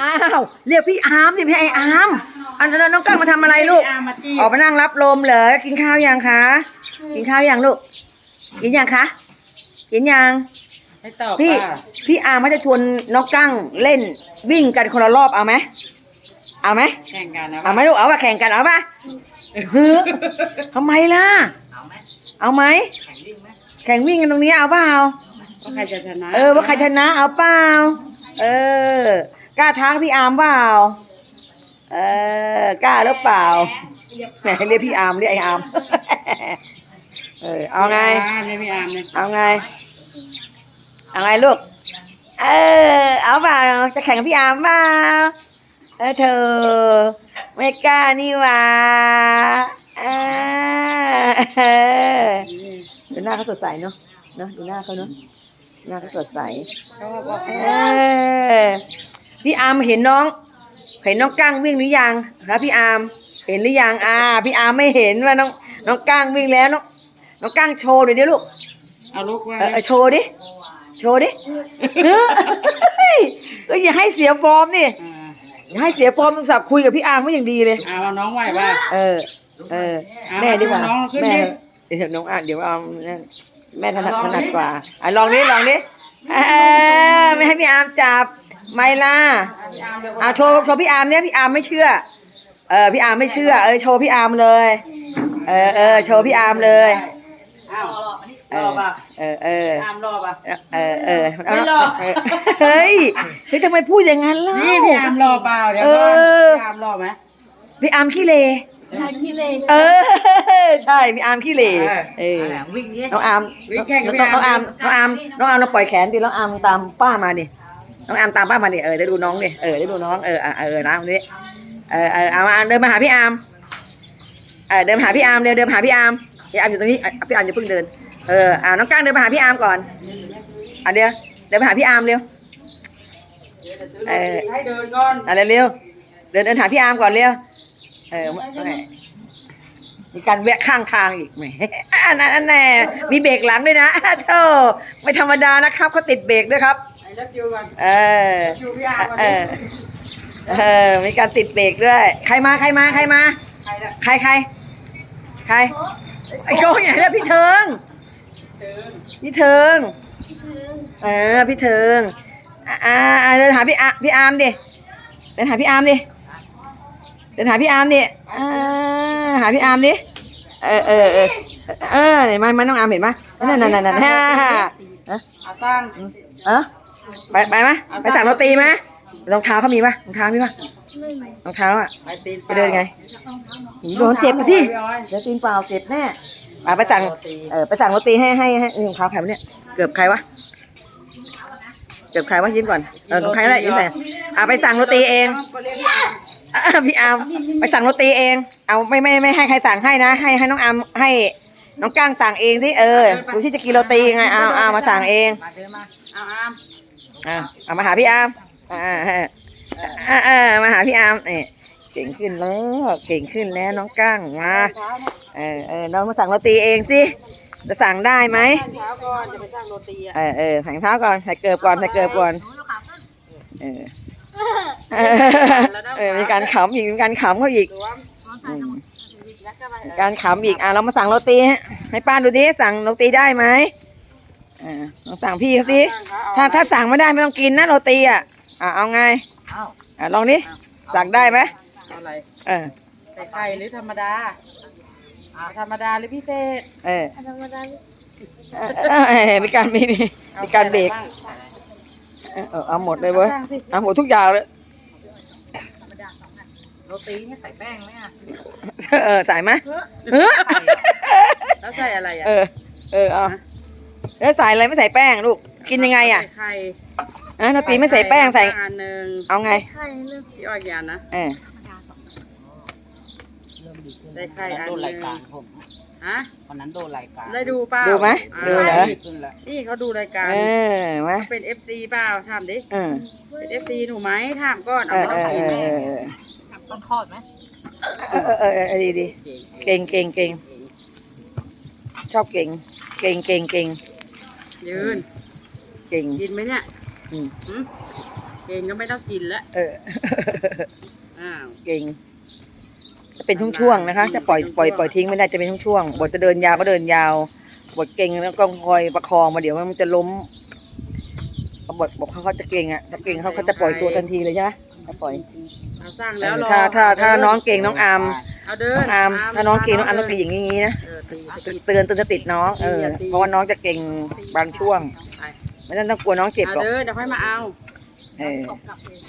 อ้าวเรียกพี่อาร์มสิพี่ไออาร์มอันนั้นน้องกั้งมาทำอะไรลูกอามาจีออกมานั่งรับลมเหรอ กินข้าวยังคะ กินข้าวยังลูก กินยังคะ กินยังให้ตอบพี่ว่าพี่อาร์มเขาจะชวนน้องกั้งเล่นวิ่งกันคนละรอบเอาไหม เอาไหม แข่งกันนะเอาไหมลูก เอาป่ะแข่งกันเอาป่ะเฮ้อทำไมล่ะ เอาไหมเอาไหมแข่งวิ่งไหมแข่งวิ่งกันตรงนี้เอาเปล่า ว่าใครจะชนะเออว่าใครชนะเอาเปล่า เออ กล้าท้าพี่อาร์มเปล่า เออกล้าหรือเปล่าแหมเรียกพี่อาร์มเรียกไออาร์ม เออเอาไงเนี่ยพี่อาร์มเนี่ยเอาไง เอาไงลูก เออ เอาเปล่าจะแข่งกับพี่อาร์มเปล่าเออเธอ ไม่กล้านี่หว่าเออดูหน้าเขาสดใสเนาะเนาะดูหน้าเขาเนาะหน้าเขาสดใส เขาบอกเออ พี่อาร์มเห็นน้อง เห็นน้องก้างวิ่งหรือยังครับพี่อาร์มเห็นหรือยังอ่า พี่อาร์มไม่เห็นว่าน้องน้องก้างวิ่งแล้วน้องน้องก้างโชว์หน่อยดิลูกเอาลูกว่าเออเออโชว์ดิโชว์ดิเฮ้ยเอออย่าให้เสียฟอร์มนี่อ่าอย่าให้เสียฟอร์มต้องสับคุยกับพี่อาร์มไว้อย่างดีเลยเอาเอาน้องไหวป่ะเออเออเอาแม่ดีกว่าน้องขึ้นแม่ดิเดี๋ยวน้องอะเดี๋ยวเอานั่นแม่ถนัดเอาลถองดินัดกว่าอะลองดิลองดิเออไม่ให้พี่อาร์มจับ ไม่ล่ะพี่อาร์มเดี๋ยวอะโชว์โชว์พี่อาร์มเนี่ยพี่อาร์มไม่เชื่อ เออพี่อาร์มไม่เชื่อ เออโชว์พี่อาร์มเลย เออเออโชว์พี่อาร์มเลยอ้าวเอรออป่ะเออเอออาร์มรอป่ะเออเออไม่หรอกเเฮ้ยเฮ้ยทำไมพูดอย่างนั้นล่ะนี่พี่อาร์มรอเปล่าเดี๋ยวก่อนเออพี่อาร์มรอไหมพี่อาร์มขี้เลเออใช่พี่อาร์มขี้เลเออวิ่งดิน้องอาร์มวิ่งแข่งกับพี่น้องอาอาร์ร์มมน้องอาร์มน้องอาร์มเราปล่อยแขนดิน้องอาร์มตามป้ามาดิ น้องอามตามป้ามาดิเออได้ดูน้องดิเออได้ดูน้องเอออะเออนะวันนี้เออเออเอามาเดินมาหาพี่อามเออเดินมาหาพี่อามเร็วเดินมาหาพี่อามพี่อามอยู่ตรงนี้พี่อามอย่าเพิ่งเดินเอออาน้องก้างเดินมาหาพี่อามก่อนอะเดี๋ยวเดินมาหาพี่อามเร็วเออให้เดินก่อนอะเร็วเร็วเดินเดินหาพี่อามก่อนเร็วเออมีการแวะข้างทางอีกแหมอันนั้นแน่มีเบรกหลังด้วยนะเธอไม่ธรรมดานะครับเขาติดเบรกด้วยครับ ไอ้รับยูกันเออยูพี่อาร์มก่อนเอดิอเออ มีการติดเบรกด้วย ใครมาใครมาใครมา ใครละใครใครใคร ไอ้โก้ใหญ่แล้วพี่เทิง เดินพี่เทิง เออ พี่เทิงอ่าอ่าอ่าเดินหาพี่อาพี่อาร์มดิ เดินหาพี่อาร์มดิ เดินหาพี่อาร์มดิ อ่า หาพี่อาร์มดิ เออเออเออเออเห็นไหมมันน้องอาร์มเห็นไหมนั่นนั่นนั่นนั่นฮ่าฮ่าเออเอาสร้างเออ ไปไปไหมไปสั่งโรตีไหมรองเท้าเขามีปะรองเท้ามีปะรองเท้าอะไปตีนไปเดินไงหนีโดนเจ็บไปสิเดี๋ยวตีนเปล่าเจ็บแน่อะไปสั่งเออไปสั่งโรตีให้ให้ให้รองเท้าใครวะเนี่ยเกือบใครวะเกือบใครวะยิ้มก่อนเออของใครแหละยิ้มใส่อะไปสั่งโรตีเองก็เรียกพี่อาร์มอะพี่อาร์มไปสั่งโรตีเอง เอาไม่ไม่ไม่ให้ใครสั่งให้นะ ให้ให้น้องอาร์มให้น้องก้างสั่งเองที่เออดูที่จะกินโรตียังไงเอาเอามาสั่งเองมาเดินมาเอาอาร์ม อะเอามาหาพี่อาร์มอ่าอ่าอ่าอ่ามาหาพี่อาร์มเนี่ยเก่งขึ้นแล้วเก่งขึ้นแล้วน้องก้างมาเออเออน้องมาสั่งโรตีเองสิจะสั่งได้ไหมเช้าก่อนจะไปสร้างโรตีอะเออเออใส่รองเท้าก่อนใส่เกลือก่อนใส่เกลือก่อนเออเออเออมีการขำอีกมีการขำเขาอีกรวมอืมแล้วก็ไปมีการขำอีกอะเรามาสั่งโรตีให้ให้ป้าดูดิสั่งโรตีได้ไหม อ่าลองสั่งพี่เขาสิถ้าถ้าสั่งไม่ได้ไม่ต้องกินนะโรตีอะอะเอาไงเอาอะลองดิสั่งได้ไหมเอาอะไรเออใส่ไข่หรือธรรมดาอ่าธรรมดาหรือพิเศษเออเออเออมีการมีมีการเบรกอาใส่อะไรบ้างเออเออเอาหมดเลยเว้ยเอาหมดทุกอย่างเลยโรตีเนี่ยใส่แป้งไหมอะเออใส่ไหมเออแล้วใส่อะไรอะเออเออเอา แล้วใส่อะไรไม่ใส่แป้งลูก กินยังไงอะใส่ไข่อะนาตีไม่ใส่แป้งใส่ อันหนึ่งเอาไงพี่อ้อยยานนะเออใส่ไข่อันโดนหรานึ่ยงการผมฮะวันนั้นโดนรายการได้ดูเปล่าดูไหมอ่าดูเหรอ ขึ้นแล้วนี่เขาดูรายการ เออมาเป็น FC เปล่าถามดิ เออเป็น FC หนูไหมถามก่อน เอเอาอมาเอต้อองเอกินอเออต้นคลอดไหมเออเออเออเออดีดีเก่งเก่งเก่งชอบเก่ง เก่งเก่งเก่ง ยืนเก่ง กินไหมเนี่ยอืม หืมเก่งก็ไม่ต้องกินแล้วเออ อ้าว เก่งจะเป็นช่วงๆนะคะ จะปล่อยปล่อยปล่อยทิ้งไม่ได้จะเป็นช่วงๆบทจะเดินยาวก็เดินยาว บทเก่งแล้วก็คอยประคองมาเดี๋ยวมันจะล้มบทบอกเขาเขาจะเก่งอะถ้าเก่งเขาเขาจะปล่อยตัวทันทีเลยใช่ไหมถ้าปล่อยเอาสร้างแล้วรอถ้าถ้าถ้าน้องเก่งน้องอาม เอาเดิน้นองอามถ้าน้องเก่งน้องอามต้องตีอย่างนี้นะเออตีตีเตือนเตือนจะติดน้องเออเพราะว่าน้องจะเก่งบางช่วงไปไม่ต้องต้องกลัวน้องเจ็บเอาหรอกเดินเดี๋ยวค่อยมาเอาเออ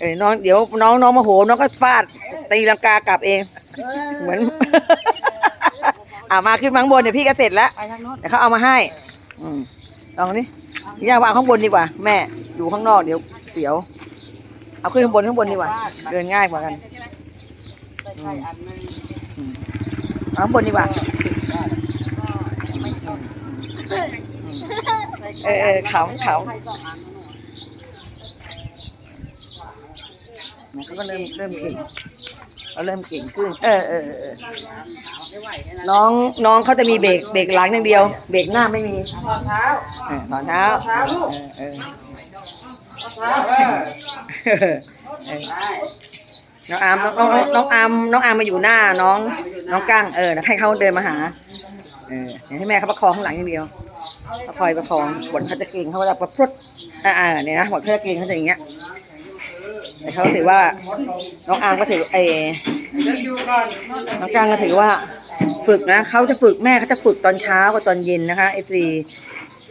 เออน้องเดี๋ยวน้องน้องโมโหน้องก็ฟาดตีลังกากลับเอง เหมือน อ่ามาขึ้นมาข้างบนเดี๋ยวพี่ก็เสร็จแล้ว ไปทางโน้นเดี๋ยวเขาเอามาให้ อืมลองนี่ย่าวางข้างบนดีกว่า แม่ อยู่ข้างนอกเดี๋ยวเสียว เอาขึ้นข้างบนข้างบนดีกว่า เดินง่ายกว่ากันใส่ไข่อันหนึงเอา ข้างบนดีกว่าเออเออเขาเขาไข่สองอันนู่นเขาก็เริ่มเริ่มเก่งเขาเริ่มเก่งขึ้น เออเออเออน้องน้องเขาจะมีเบรกเบรกหลังอย่างเดียว เบรกหน้าไม่มีถอดเท้าเออตอนเช้าเท้าลูกเออเออ น้องอามน้องน้องน้องอามน้องอามมาอยู่หน้าน้อง น้องกั้งเออแล้วให้เขาเดินมาหา เออเดี๋ยวให้แม่เขาประคองข้างหลังอย่างเดียวเขาคอยประคองบทเขาจะเก่งเขาจะประพรุดอ่าอ่าเนี่ยนะบทเขาจะเก่งเขาจะอย่างเงี้ยแต่เขาถือว่า น้องอามก็ถือเออเดินอยู่ก่อนน้องกั้งก็ถือว่า ฝึกนะเขาจะฝึกแม่เขาจะฝึกตอนเช้ากับตอนเย็นนะคะเอฟซี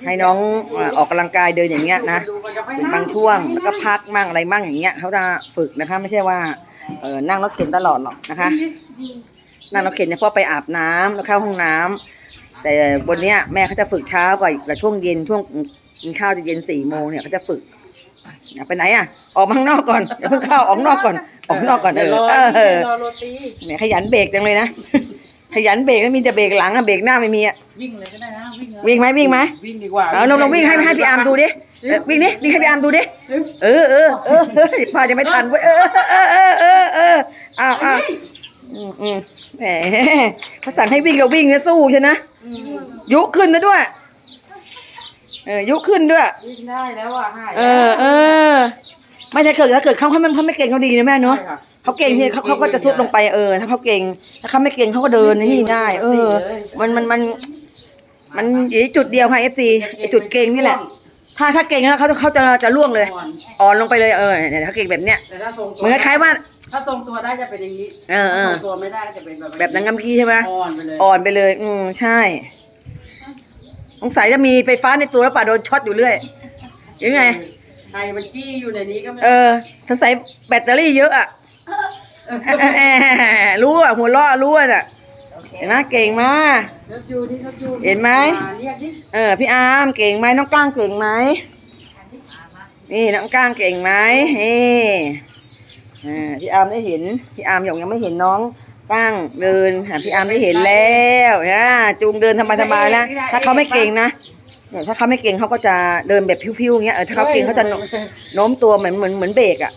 ให้น้องอ่าออกกำลังกายเดินอย่างเงี้ยนะดูก่อนจะค่อยเป็นนั่บางช่วงแล้วก็พักมั่งอะไรมั่งอย่างเงี้ยเขาจะฝึกนะคะ ไม่ใช่ว่า เออนั่งรถเข็นตลอดหรอกนะคะ นั่งรถเข็นเนี่ยเพราะไปอาบน้ำแล้วเข้าห้องน้ำแต่บนเนี้ยแม่เขาจะฝึกเช้ากว่าอีกแต่ช่วงเย็นช่วงกินข้าวจะเย็นสี่โมงเนี่ยเขาจะฝึกอะไปไหนอะ ออกมาข้างนอกก่อนอย่าเพิ่งเข้าออกข้างนอกก่อนออกข้างนอกก่อนเอเดี๋ยวอรอเออรอโรตีแหมขยันเบรกจังเลยนะขยันเบรกแล้วมีแต่เบรกหลังอะเบรกหน้าไม่มีอะวิ่งเลยก็ได้นะวิ่งเลยวิ่งไหมวิ่งไหมวิ่งดีกว่าเอาลองลองวิ่งให้ให้พี่อาร์มดูดิ เออวิ่งดิวิ่งให้พี่อาร์มดูดิเออเออเออเออพาจะไม่ทันเว้ยเออเออเออเออเอออ้าวอ้าวอืมอืมแหมเขาสั่งให้วิ่งก็วิ่งนะสู้ใช่นะอืมยุขึ้นนะด้วย เออยุขึ้นด้วย วิ่งได้แล้วอะหายเออเออ ไม่ถ้าเกิดถ้าเกิดเขาเขาไม่เขาไม่เก่งเขาดีนะแม่เนาะใช่ค่ะเขาเก่งที่เขาเขาก็จะซุดลงไปเออ ถ้าเขาเก่งถ้าเขาไม่เก่งเขาก็เดินนี่ได้ เออ มันมันมัน มันอยู่ที่จุดเดียวค่ะเอฟซีจุดเก่งนี่แหละ ถ้าถ้าเก่งแล้วเขาเขาจะจะล่วงเลย อ่อน อ่อนลงไปเลยเออเนี่ยเขาเก่งแบบเนี้ยแต่ถ้าทรงตัวเหมือนคล้ายๆว่า ถ้าทรงตัวได้จะเป็นอย่างนี้เออเออทรงตัวไม่ได้ก็จะเป็นแบบแบบนางงามกี้ใช่ไหม อ่อนไปเลยอ่อนไปเลย อืมใช่ สงสัยจะมีไฟฟ้าในตัวแล้วป่ะโดนช็อตอยู่เรื่อยยังไง ใครมันจี้อยู่ในนี้ก็ไม่เออสงสัยแบตเตอรี่เยอะอะรู้อะหัวเราะรู้อะน่ะ เห็นไหมเก่งมากรถอยู่นี่รถอยู่เห็นไหมาเรียกดิเออพี่อาร์มเก่งไหมน้องก้างเก่งไหมนี่น้องก้างเก่งไหมนี่อ่าพี่อาร์มได้เห็นพี่อาร์มหยงยังไม่เห็นน้องก้างเดินหาพี่อาร์มได้เห็นแล้วนะจูงเดินสบายๆแล้วถ้าเขาไม่เก่งนะเนี่ยถ้าเขาไม่เก่งเขาก็จะเดินแบบพิ้วๆอย่างเงี้ยเออถ้าเขาเก่งเขาจะโน้มโน้มตัวเหมือนเหมือนเหมือนเบรกอะ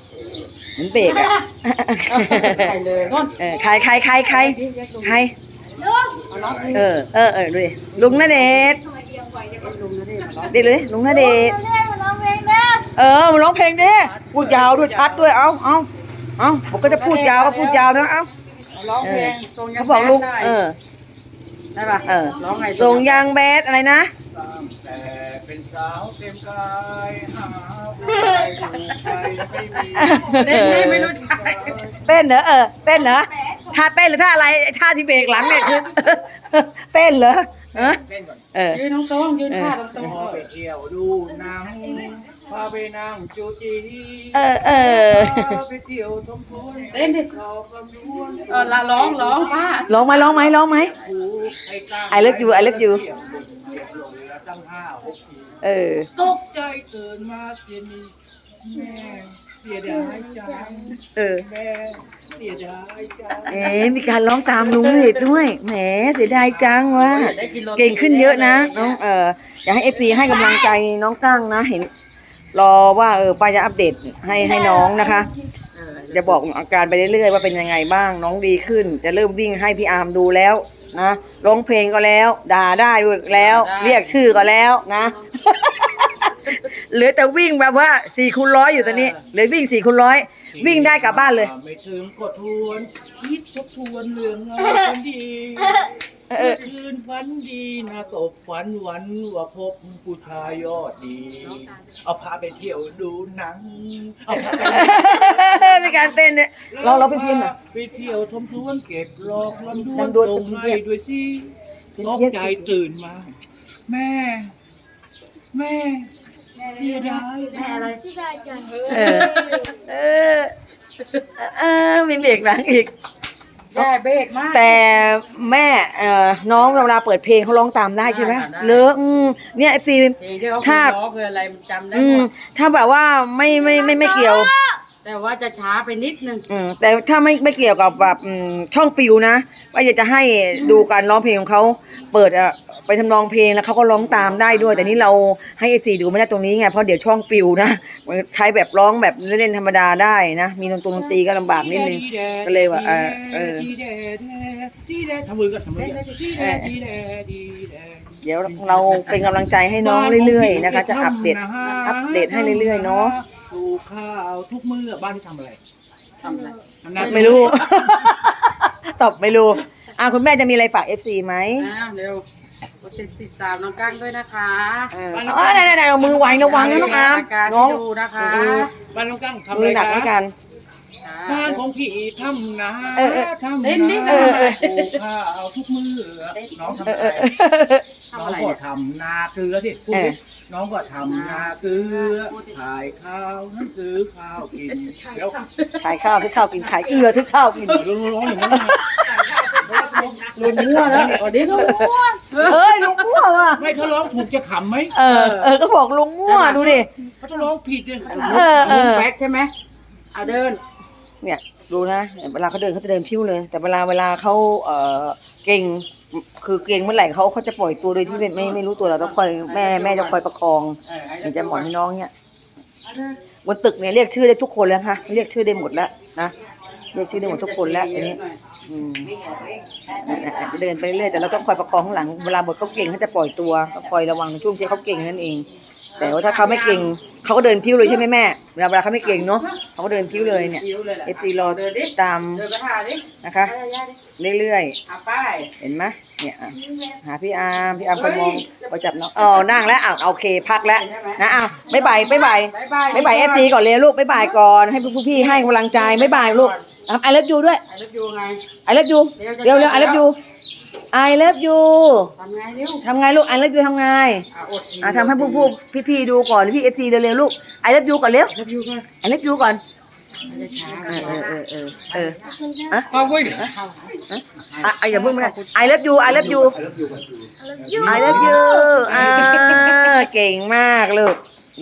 เหมือนเบรกอะใครเลยนู่นเออใครใครใครใคร เรียกลุงใครเอาน้องนี่เออ เออเออดูดิลุงนาเดชน์ลุงนะนี่มาน้องดิเลยลุงนาเดชน์เออมาร้องเพลงดิพูดยาวด้วยชัดด้วย เอาเอาเอาผมก็จะพูดยาวก็พูดยาวนะ เอาเอาร้องเพลงทรงยังเขาบอกลูกได้เออ ได้ปะเออร้องไงส่งยางแบดอะไรนะแต่เป็นสาวเต็มกายหาผู้ใดถูกใจไม่มีเต้นได้ไม่รู้จักเต้นเหรอเออ เต้นเหรอ ท่าเต้นหรือท่าอะไรไอ้ท่าที่เบรกหลังเนี่ยคือ เต้นเหรอเออเล่นก่อนเออ ยืนตรงๆยืนท่าตรงพอไปเที่ยวดูหนังพาไปนั่งจูจีเออเออ พาไปเที่ยวทมทุนๆเต้นดิเรากำยวนเออละร้องร้องป้าร้องไหมร้องไหมร้องไหม ผูกไอ้กล้า I love you I love you เสียบเสียบลงแล้วตั้งห้าหกทีเออ ตกใจตื่นมาเสียนีแม่เสียดายจังเออ แม่เสียดายจังเอ๊มีการร้องตามลุงเดชด้วย แหมเสียดายจังว่ะได้กินโรตีเก่งขึ้นเยอะนะน้องเอออยากให้เอฟซีให้กำลังใจน้องตั้งนะเห็น รอว่าเออป้าจะอัปเดตให้ให้น้องนะคะ จะบอกอาการไปเรื่อยๆว่าเป็นยังไงบ้าง น้องดีขึ้น จะเริ่มวิ่งให้พี่อาร์มดูแล้วนะร้องเพลงก็แล้ว ด่าได้ด้วยแล้ว เรียกชื่อก็แล้วนะ เหลือแต่วิ่งแบบว่าสี่คูณร้อยอยู่ตอนนี้เหลือวิ่งสี่คูณร้อยวิ่งได้กลับบ้านเลย ไม่ถึงก็ทวนคิดทบทวนเรื่องงานคนดีเออคืนฝันดีนะตบฝันหวันว่าพบผู้ชายยอดดี เอาพาไปเที่ยวดูหนังเอาพาไปมีการเต้นเนี่ยเราเราเป็นเพี้ยนเหรอไปเที่ยวทมทวนเก็บหลอกลำดวลำดวนส่งเป็นให้เพี้ยนด้วยสิเป็นตกเพี้ยนใจตื่นมา แม่ แม่ เสียดายแม่อะไรเออ เออเออมีเบรกหลังอีก แย่เบรกมาก แต่แม่เอ่อน้องเวลาเปิดเพลงเขาร้องตามได้ใช่ไหมได้ได้ เลอะอืมเนี่ยไอฟิล์มเพลงที่เขาถ้าร้องคืออะไรมันจำได้อืหมมดถ้าแบบว่าไม่ไม่ไม่ไม่เกี่ยว แต่ว่าจะช้าไปนิดนึง อืมแต่ถ้าไม่ไม่เกี่ยวกับแบบอืมช่องปิวนะว่าอยากจะให้ดูการร้องเพลงของเขาเปิดอะไปทำนองเพลงแล้วเขาก็ร้องตามได้ด้วย แต่นี่เราให้เอซีดูไม่ได้ตรงนี้ไงเพราะเดี๋ยวช่องปิวนะใช้แบบร้องแบบเล่นๆธรรมดาได้นะมีดนตรีดนตรีก็ลำบากนิดนึงก็เลยว่าเออเออดีแดดดีแดดทำมือกันทำมือกันดีแดดดีแดดดีแดดเดี๋ยวเราเป็นกำลังใจให้น้องเรื่อยๆนะคะ จะอัปเดตอัปเดตให้เรื่อยๆเนาะปลู กข้าวทุกมื้อบ้านที่ทำอะไรทำอะไรทำนาไม่รู้ ตอบไม่รู้อะคุณแม่จะมีอะไรฝาก FC ไหมอ้าวเร็วกดติดติดตามน้องกั้งด้วยนะคะเอออ๋อไหนๆๆเอามือไว้ระวังนะน้องอามการน้องให้ดูนะคะ บ้านน้องกั้งทำอะมืไรอหนักเหมือนกัน บ้านของพี่ทำนาเออเออทำเล่นดินาปลูกข้าวทุกมื้อน้องทำเออะอไรเออน้องก็ทำนาเกลือที่พูดเอดิอน้องก็ทำนาเกลือขายข้าวนั่นซื้อข้าวกินแล้วขายข้าวซื้อข้าวกินขายเกลือซื้อข้าวกินร้องๆอย่างนั้นนะลุงมั่วแล้วสวัสดีลุงมั่วเฮ้ยลุงมั่วว่ะไม่ถ้าร้องถูกจะขำไหมเออเออก็บอกลุงมั่วดูดิถ้าร้องผิดเนี่ยเออเอลุงอแบ็คใช่ไหมเอาเดิน เนี่ยดูนะเวลาเขาเดินเขาจะเดินพิ้วเลย แต่เวลาเวลาเขาเออเก่งคือเก่งเมื่อไหร่เขาเขาจะปล่อยตัวโดยที่ไม่ไม่รู้ตัวเราต้องคอยแม่แม่จะคอยประคองเดี๋ยวจะหมอนให้น้องเนี่ยบนตึกเนี่ยเรียกชื่อได้ทุกคนแล้วค่ะเรียกชื่อได้หมดแล้วนะเรียกชื่อได้หมดทุกคนแล้วอันนี้อืมเดินไปเรื่อยแต่เราต้องคอยประคองข้างหลังเวลาบทเขาเก่งเขาจะปล่อยตัวต้องคอยระวังช่วงที่เขาเก่งนั่นเอง แต่ว่าถ้าเขาไม่เก่งเขาก็เดินพิ้วเลยใช่ไหมแม่เวลาเวลาเขาไม่เก่งเนาะเขาก็เดินพิ้วเลยเนี่ยคิ้วเลยแหละเอฟซีรอเดินดิตามเดินไปหาดินะคะ ไปย่าดิเรื่อยเอาป้ายๆเห็นไหมเนี่ยอะหาพี่อาร์มพี่อาร์มคอยมองคอยจับน้องอ๋อนั่งแล้วอะโอเคพักแล้วนะอ้าวบ๊ายบายบ๊ายบายบ๊ายบายบ๊ายบายเอฟซีก่อนเลยลูกบ๊ายบายก่อนให้พวกพี่ให้กำลังใจบ๊ายบายลูกไอเลิฟยูด้วยไอ้เล็บยูไงไอเลิฟยูเร็วเร็วไอเลิฟยู ไอเลิฟยูทำไงเร็วทำไงลูกไอเลิฟยูทำไงอะอดอะทำให้ผู้ผู้พี่พี่ๆดูก่อนพี่เอฟซีเร็วๆลูกไอเลิฟยูก่อนเร็วเล็บยูไงไอเลิฟยูก่อนมันจะช้าเออเออเออเออเอออะขอบคุณอะอะอย่าเพิ่งไม่ได้ไอเลิฟยูไอเลิฟยูไอเลิฟยูอ่าเก่งมากลูก